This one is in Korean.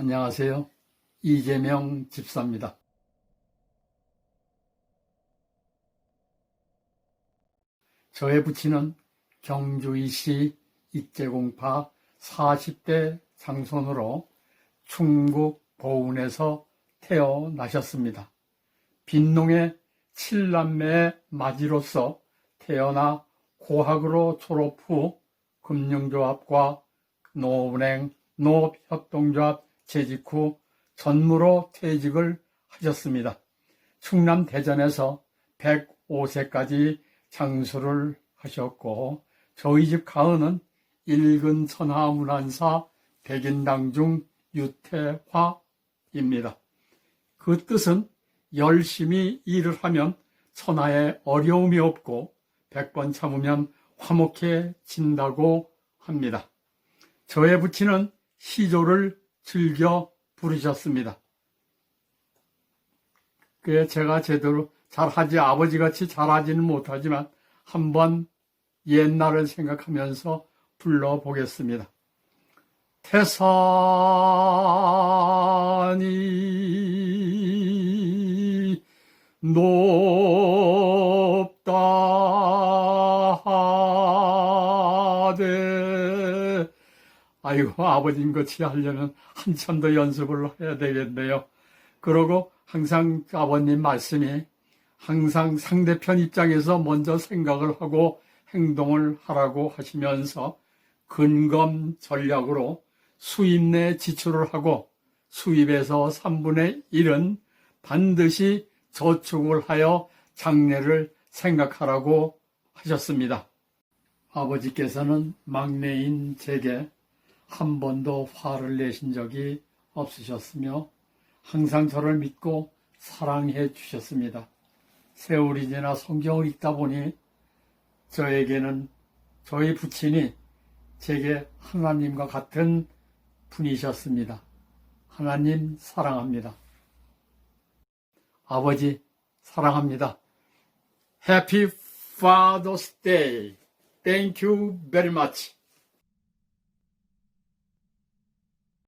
안녕하세요. 이재명 집사입니다. 저의 부친은 경주이시 입제공파 40대 장손으로 충북 보은에서 태어나셨습니다. 빈농의 칠남매의 맞이로서 태어나 고학으로 졸업 후 금융조합과 노은행, 농업협동조합 재직 후 전무로 퇴직을 하셨습니다. 충남 대전에서 105세까지 장수를 하셨고 저희 집 가은은 일근 천하문안사 백인당 중 유태화입니다. 그 뜻은 열심히 일을 하면 천하에 어려움이 없고 백 번 참으면 화목해진다고 합니다. 저의 부친은 시조를 즐겨 부르셨습니다. 그 제가 제대로 잘하지 아버지같이 잘하지는 못하지만 한번 옛날을 생각하면서 불러보겠습니다. 태산이 높다 아이고 아버님 같이 하려면 한참 더 연습을 해야 되겠네요. 그러고 항상 아버님 말씀이 항상 상대편 입장에서 먼저 생각을 하고 행동을 하라고 하시면서 근검 전략으로 수입 내 지출을 하고 수입에서 3분의 1은 반드시 저축을 하여 장래를 생각하라고 하셨습니다. 아버지께서는 막내인 제게 한 번도 화를 내신 적이 없으셨으며 항상 저를 믿고 사랑해 주셨습니다. 세월이 지나 성경을 읽다 보니 저에게는 저희 부친이 제게 하나님과 같은 분이셨습니다. 하나님 사랑합니다. 아버지 사랑합니다. Happy Father's Day. Thank you very much.